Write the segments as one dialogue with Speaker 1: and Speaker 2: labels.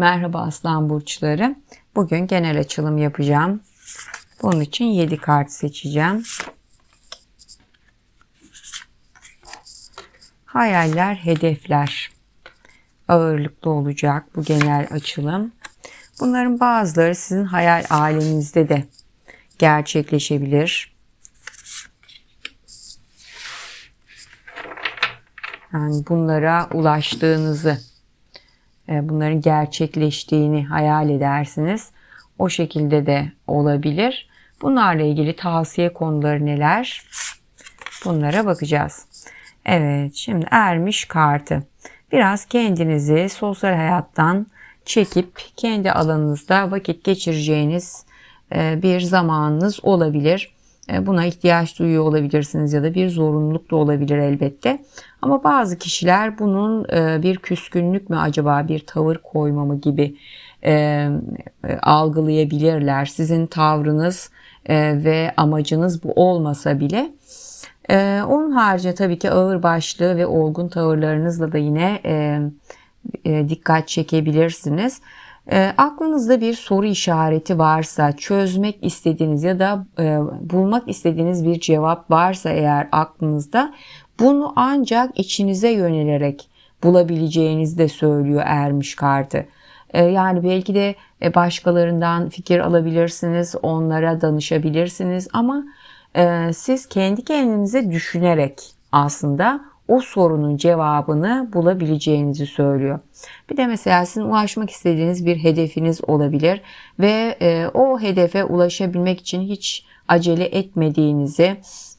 Speaker 1: Merhaba Aslan Burçları. Bugün genel açılım yapacağım. Bunun için 7 kart seçeceğim. Hayaller, hedefler ağırlıklı olacak bu genel açılım. Bunların bazıları sizin hayal aleminizde de gerçekleşebilir. Yani bunlara ulaştığınızı, bunların gerçekleştiğini hayal edersiniz. O şekilde de olabilir. Bunlarla ilgili tavsiye konuları neler? Bunlara bakacağız. Evet, şimdi ermiş kartı. Biraz kendinizi sosyal hayattan çekip kendi alanınızda vakit geçireceğiniz e, bir zamanınız olabilir. E, buna ihtiyaç duyuyor olabilirsiniz ya da bir zorunluluk da olabilir elbette. Ama bazı kişiler bunun e, bir küskünlük mü acaba bir tavır koyma mı gibi algılayabilirler. Sizin tavrınız ve amacınız bu olmasa bile onun haricinde tabii ki ağır başlı ve olgun tavırlarınızla da yine e, e, dikkat çekebilirsiniz. E, aklınızda bir soru işareti varsa, çözmek istediğiniz ya da e, bulmak istediğiniz bir cevap varsa eğer aklınızda bunu ancak içinize yönelerek bulabileceğinizi de söylüyor ermiş kartı. E, yani belki de e, başkalarından fikir alabilirsiniz, onlara danışabilirsiniz ama e, siz kendi kendinize düşünerek aslında o sorunun cevabını bulabileceğinizi söylüyor. Bir de mesela sizin ulaşmak istediğiniz bir hedefiniz olabilir ve e, o hedefe ulaşabilmek için hiç acele etmediğinizi,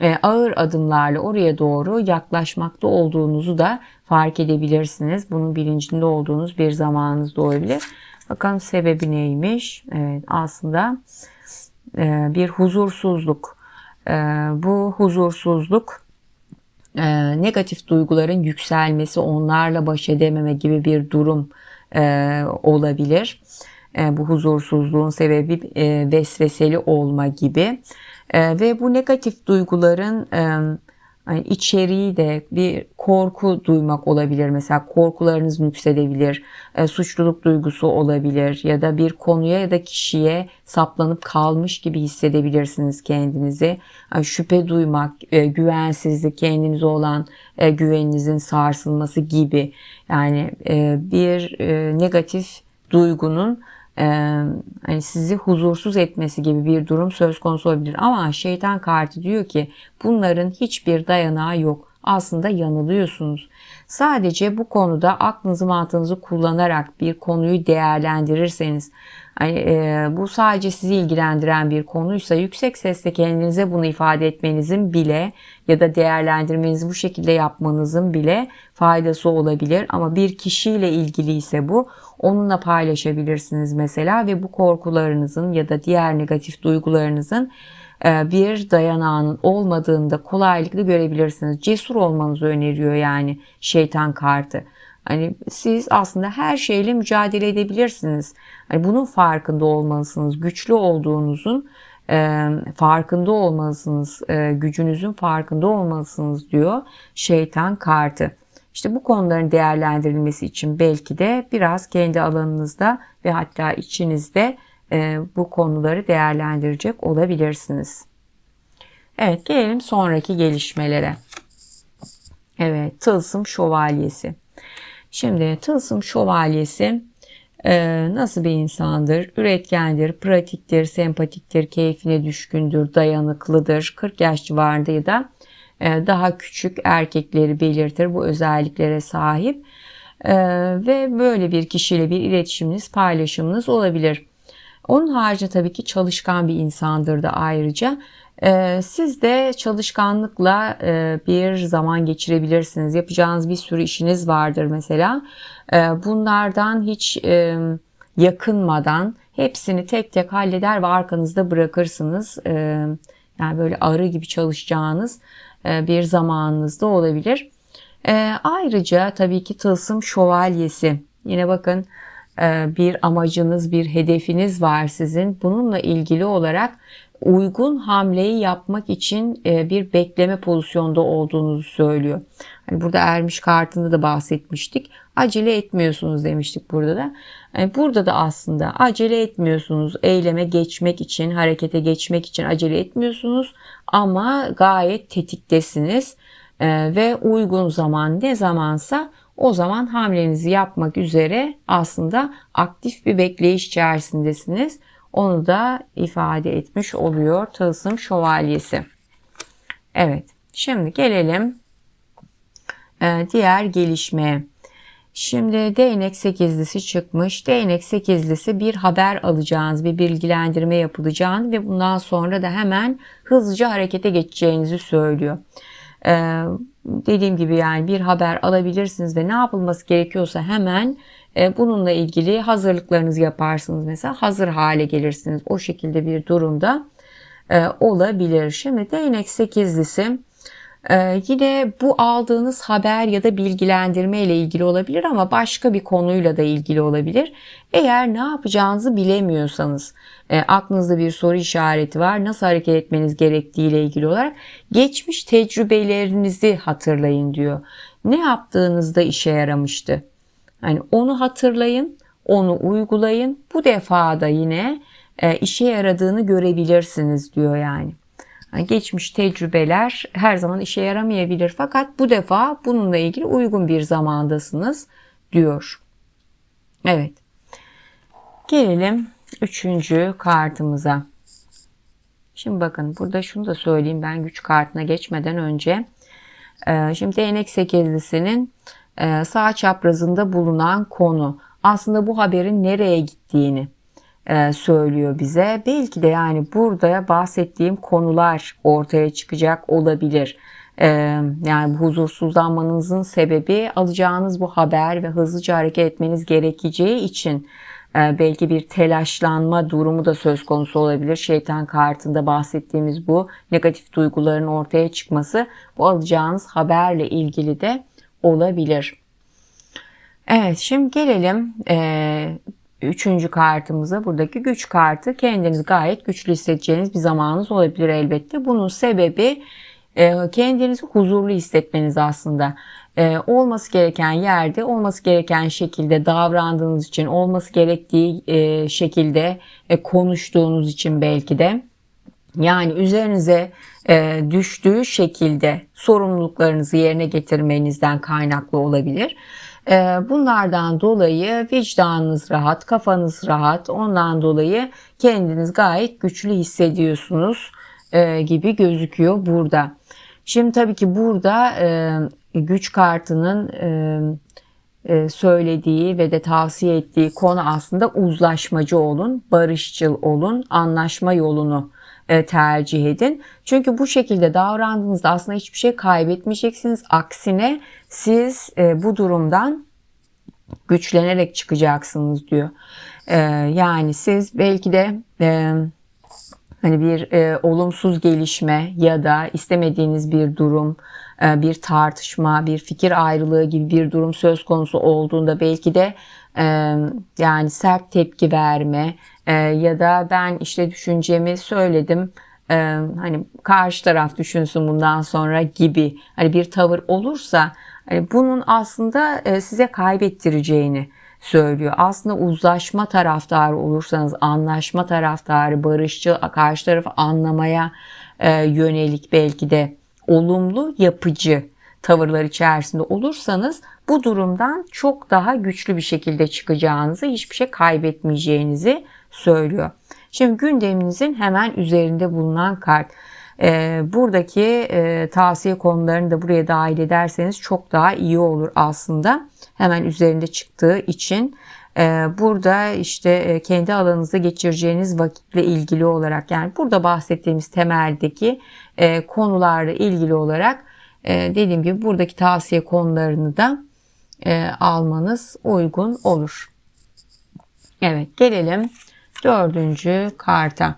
Speaker 1: e, ağır adımlarla oraya doğru yaklaşmakta olduğunuzu da fark edebilirsiniz. Bunun bilincinde olduğunuz bir zamanınız da olabilir. Bakalım sebebi neymiş? Evet aslında e, bir huzursuzluk. E, bu huzursuzluk e, negatif duyguların yükselmesi, onlarla baş edememe gibi bir durum e, olabilir. E, bu huzursuzluğun sebebi e, vesveseli olma gibi. E, ve bu negatif duyguların e, yani içeriği de bir korku duymak olabilir. Mesela korkularınız yükselebilir, e, suçluluk duygusu olabilir ya da bir konuya ya da kişiye saplanıp kalmış gibi hissedebilirsiniz kendinizi. Yani şüphe duymak, e, güvensizlik, kendinize olan e, güveninizin sarsılması gibi. Yani e, bir e, negatif duygunun e, hani sizi huzursuz etmesi gibi bir durum söz konusu olabilir. Ama şeytan kartı diyor ki bunların hiçbir dayanağı yok. Aslında yanılıyorsunuz. Sadece bu konuda aklınızı mantığınızı kullanarak bir konuyu değerlendirirseniz hani, e, bu sadece sizi ilgilendiren bir konuysa yüksek sesle kendinize bunu ifade etmenizin bile ya da değerlendirmenizi bu şekilde yapmanızın bile faydası olabilir. Ama bir kişiyle ilgili ise bu onunla paylaşabilirsiniz mesela ve bu korkularınızın ya da diğer negatif duygularınızın bir dayanağının olmadığını da kolaylıkla görebilirsiniz. Cesur olmanızı öneriyor yani şeytan kartı. Hani siz aslında her şeyle mücadele edebilirsiniz. Hani bunun farkında olmalısınız. Güçlü olduğunuzun e, farkında olmalısınız. E, gücünüzün farkında olmalısınız diyor şeytan kartı. İşte bu konuların değerlendirilmesi için belki de biraz kendi alanınızda ve hatta içinizde bu konuları değerlendirecek olabilirsiniz. Evet gelelim sonraki gelişmelere. Evet tılsım şövalyesi. Şimdi tılsım şövalyesi e, nasıl bir insandır? Üretkendir, pratiktir, sempatiktir, keyfine düşkündür, dayanıklıdır. 40 yaş civarında da e, daha küçük erkekleri belirtir bu özelliklere sahip. E, ve böyle bir kişiyle bir iletişiminiz, paylaşımınız olabilir. Onun haricinde tabii ki çalışkan bir insandır da ayrıca. Ee, siz de çalışkanlıkla e, bir zaman geçirebilirsiniz. Yapacağınız bir sürü işiniz vardır mesela. Ee, bunlardan hiç e, yakınmadan hepsini tek tek halleder ve arkanızda bırakırsınız. Ee, yani böyle arı gibi çalışacağınız e, bir zamanınız da olabilir. Ayrıca tabii ki tılsım şövalyesi. Yine bakın bir amacınız, bir hedefiniz var sizin. Bununla ilgili olarak uygun hamleyi yapmak için e, bir bekleme pozisyonda olduğunuzu söylüyor. Hani burada ermiş kartında da bahsetmiştik. Acele etmiyorsunuz demiştik burada da. Yani burada da aslında acele etmiyorsunuz. Eyleme geçmek için, harekete geçmek için acele etmiyorsunuz. Ama gayet tetiktesiniz. Ee, ve uygun zaman ne zamansa o zaman hamlenizi yapmak üzere aslında aktif bir bekleyiş içerisindesiniz. Onu da ifade etmiş oluyor tılsım şövalyesi. Evet şimdi gelelim e, diğer gelişmeye. Şimdi değnek sekizlisi çıkmış. Değnek sekizlisi bir haber alacağınız, bir bilgilendirme yapılacağını ve bundan sonra da hemen hızlıca harekete geçeceğinizi söylüyor. Dediğim gibi yani bir haber alabilirsiniz ve ne yapılması gerekiyorsa hemen e, bununla ilgili hazırlıklarınızı yaparsınız. Mesela hazır hale gelirsiniz. O şekilde bir durumda e, olabilir. Şimdi değnek sekizlisi ee, yine bu aldığınız haber ya da bilgilendirme ile ilgili olabilir ama başka bir konuyla da ilgili olabilir. Eğer ne yapacağınızı bilemiyorsanız, e, aklınızda bir soru işareti var, nasıl hareket etmeniz gerektiği ile ilgili olarak geçmiş tecrübelerinizi hatırlayın diyor. Ne yaptığınızda işe yaramıştı? Hani onu hatırlayın, onu uygulayın. Bu defa da yine e, işe yaradığını görebilirsiniz diyor yani. Yani geçmiş tecrübeler her zaman işe yaramayabilir fakat bu defa bununla ilgili uygun bir zamandasınız diyor. Evet. Gelelim üçüncü kartımıza. Şimdi bakın burada şunu da söyleyeyim ben güç kartına geçmeden önce. Ee, şimdi değnek sekizlisinin e, sağ çaprazında bulunan konu aslında bu haberin nereye gittiğini e, söylüyor bize. Belki de yani burada bahsettiğim konular ortaya çıkacak olabilir. E, yani huzursuzlanmanızın sebebi alacağınız bu haber ve hızlıca hareket etmeniz gerekeceği için e, belki bir telaşlanma durumu da söz konusu olabilir. Şeytan kartında bahsettiğimiz bu negatif duyguların ortaya çıkması bu alacağınız haberle ilgili de olabilir. Evet şimdi gelelim e, Üçüncü kartımıza buradaki güç kartı kendiniz gayet güçlü hissedeceğiniz bir zamanınız olabilir elbette. Bunun sebebi e, kendinizi huzurlu hissetmeniz aslında. E, olması gereken yerde, olması gereken şekilde davrandığınız için, olması gerektiği e, şekilde konuştuğunuz için belki de. Yani üzerinize düştüğü şekilde sorumluluklarınızı yerine getirmenizden kaynaklı olabilir. Ee, bunlardan dolayı vicdanınız rahat, kafanız rahat. Ondan dolayı kendiniz gayet güçlü hissediyorsunuz e, gibi gözüküyor burada. Şimdi tabii ki burada e, güç kartının e, söylediği ve de tavsiye ettiği konu aslında uzlaşmacı olun, barışçıl olun, anlaşma yolunu tercih edin. Çünkü bu şekilde davrandığınızda aslında hiçbir şey kaybetmeyeceksiniz. Aksine siz e, bu durumdan güçlenerek çıkacaksınız diyor. E, yani siz belki de e, hani bir e, olumsuz gelişme ya da istemediğiniz bir durum, e, bir tartışma, bir fikir ayrılığı gibi bir durum söz konusu olduğunda belki de e, yani sert tepki verme e, ya da ben işte düşüncemi söyledim e, hani karşı taraf düşünsün bundan sonra gibi hani bir tavır olursa hani bunun aslında e, size kaybettireceğini söylüyor. Aslında uzlaşma taraftarı olursanız, anlaşma taraftarı, barışçı, karşı tarafı anlamaya e, yönelik belki de olumlu, yapıcı tavırlar içerisinde olursanız bu durumdan çok daha güçlü bir şekilde çıkacağınızı, hiçbir şey kaybetmeyeceğinizi söylüyor. Şimdi gündeminizin hemen üzerinde bulunan kart. E, buradaki e, tavsiye konularını da buraya dahil ederseniz çok daha iyi olur aslında. Hemen üzerinde çıktığı için. E, burada işte e, kendi alanınızda geçireceğiniz vakitle ilgili olarak yani burada bahsettiğimiz temeldeki e, konularla ilgili olarak dediğim gibi buradaki tavsiye konularını da almanız uygun olur. Evet gelelim dördüncü karta.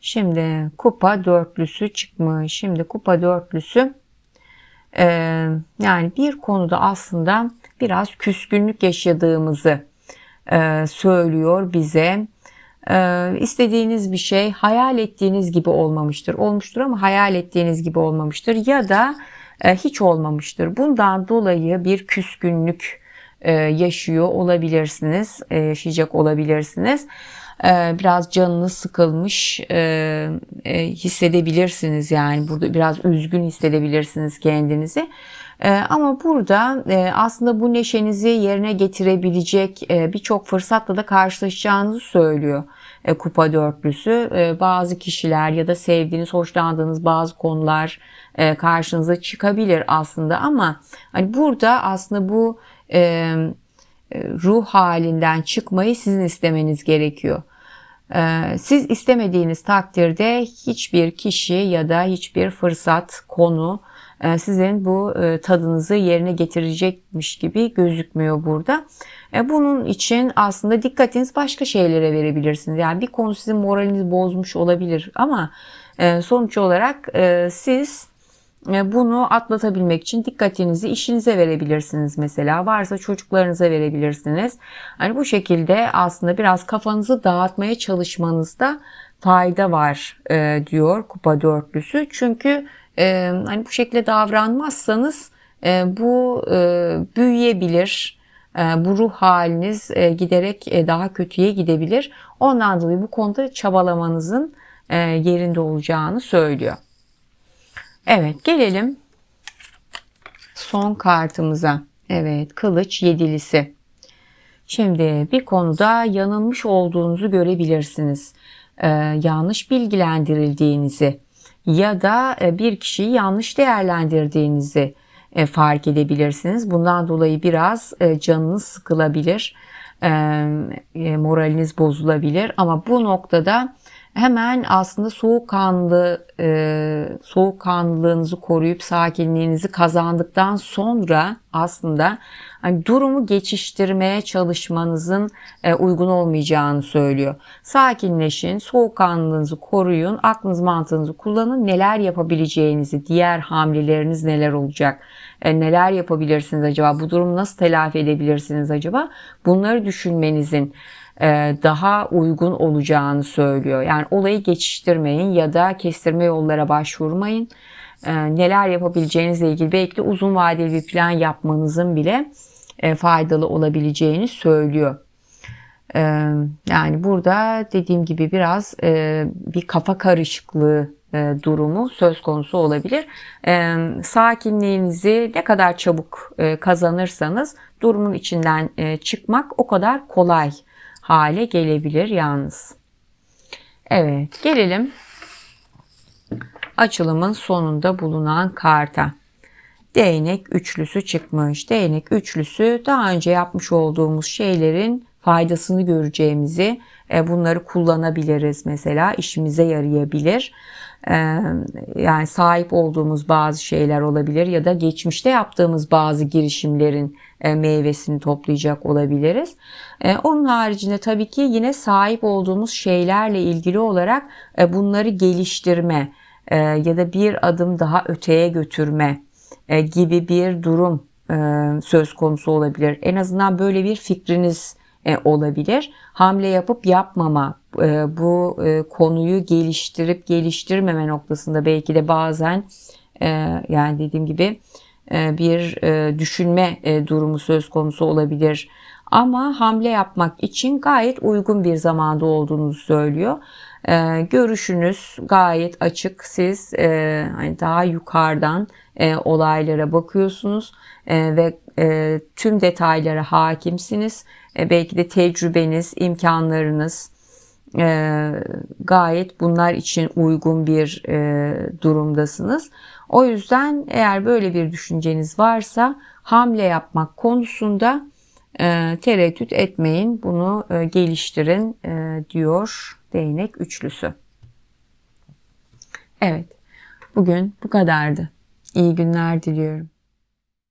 Speaker 1: Şimdi kupa dörtlüsü çıkmış. Şimdi kupa dörtlüsü e, yani bir konuda aslında biraz küskünlük yaşadığımızı e, söylüyor bize. Ee, istediğiniz bir şey hayal ettiğiniz gibi olmamıştır. Olmuştur ama hayal ettiğiniz gibi olmamıştır ya da e, hiç olmamıştır. Bundan dolayı bir küskünlük e, yaşıyor olabilirsiniz, e, yaşayacak olabilirsiniz. E, biraz canınız sıkılmış e, e, hissedebilirsiniz yani burada biraz üzgün hissedebilirsiniz kendinizi. E, ama burada e, aslında bu neşenizi yerine getirebilecek e, birçok fırsatla da karşılaşacağınızı söylüyor e, kupa dörtlüsü. E, bazı kişiler ya da sevdiğiniz, hoşlandığınız bazı konular e, karşınıza çıkabilir aslında ama hani burada aslında bu e, e ruh halinden çıkmayı sizin istemeniz gerekiyor. E, siz istemediğiniz takdirde hiçbir kişi ya da hiçbir fırsat, konu sizin bu e, tadınızı yerine getirecekmiş gibi gözükmüyor burada. E, bunun için aslında dikkatiniz başka şeylere verebilirsiniz. Yani bir konu sizin moralinizi bozmuş olabilir ama sonuç olarak siz bunu atlatabilmek için dikkatinizi işinize verebilirsiniz mesela. Varsa çocuklarınıza verebilirsiniz. Hani bu şekilde aslında biraz kafanızı dağıtmaya çalışmanızda fayda var diyor kupa dörtlüsü. Çünkü e, hani bu şekilde davranmazsanız e, bu e, büyüyebilir. E, bu ruh haliniz e, giderek e, daha kötüye gidebilir. Ondan dolayı bu konuda çabalamanızın e, yerinde olacağını söylüyor. Evet gelelim son kartımıza. Evet kılıç yedilisi. Şimdi bir konuda yanılmış olduğunuzu görebilirsiniz. Ee, yanlış bilgilendirildiğinizi ya da e, bir kişiyi yanlış değerlendirdiğinizi e, fark edebilirsiniz. Bundan dolayı biraz e, canınız sıkılabilir, moraliniz bozulabilir ama bu noktada hemen aslında soğukkanlı soğukkanlılığınızı koruyup sakinliğinizi kazandıktan sonra aslında hani durumu geçiştirmeye çalışmanızın e, uygun olmayacağını söylüyor. Sakinleşin, soğukkanlılığınızı koruyun, aklınız mantığınızı kullanın. Neler yapabileceğinizi, diğer hamleleriniz neler olacak? E, neler yapabilirsiniz acaba? Bu durumu nasıl telafi edebilirsiniz acaba? Bunları düşünmenizin e, daha uygun olacağını söylüyor. Yani olayı geçiştirmeyin ya da kestirme yollara başvurmayın. E, neler yapabileceğinizle ilgili belki de uzun vadeli bir plan yapmanızın bile e, faydalı olabileceğini söylüyor. Yani burada dediğim gibi biraz bir kafa karışıklığı durumu söz konusu olabilir. Sakinliğinizi ne kadar çabuk kazanırsanız durumun içinden çıkmak o kadar kolay hale gelebilir yalnız. Evet gelelim açılımın sonunda bulunan karta. Değnek üçlüsü çıkmış. Değnek üçlüsü daha önce yapmış olduğumuz şeylerin faydasını göreceğimizi, bunları kullanabiliriz mesela işimize yarayabilir. E, yani sahip olduğumuz bazı şeyler olabilir ya da geçmişte yaptığımız bazı girişimlerin e, meyvesini toplayacak olabiliriz. Onun haricinde tabii ki yine sahip olduğumuz şeylerle ilgili olarak bunları geliştirme ya da bir adım daha öteye götürme gibi bir durum söz konusu olabilir. En azından böyle bir fikriniz e, olabilir. Hamle yapıp yapmama, e, bu e, konuyu geliştirip geliştirmeme noktasında belki de bazen yani dediğim gibi bir düşünme durumu söz konusu olabilir. Ama hamle yapmak için gayet uygun bir zamanda olduğunuzu söylüyor. Görüşünüz gayet açık. Siz hani daha yukarıdan olaylara bakıyorsunuz ve tüm detaylara hakimsiniz e, belki de tecrübeniz, imkanlarınız e, gayet bunlar için uygun bir e, durumdasınız. O yüzden eğer böyle bir düşünceniz varsa hamle yapmak konusunda tereddüt etmeyin. Bunu geliştirin diyor değnek üçlüsü. Evet bugün bu kadardı. İyi günler diliyorum.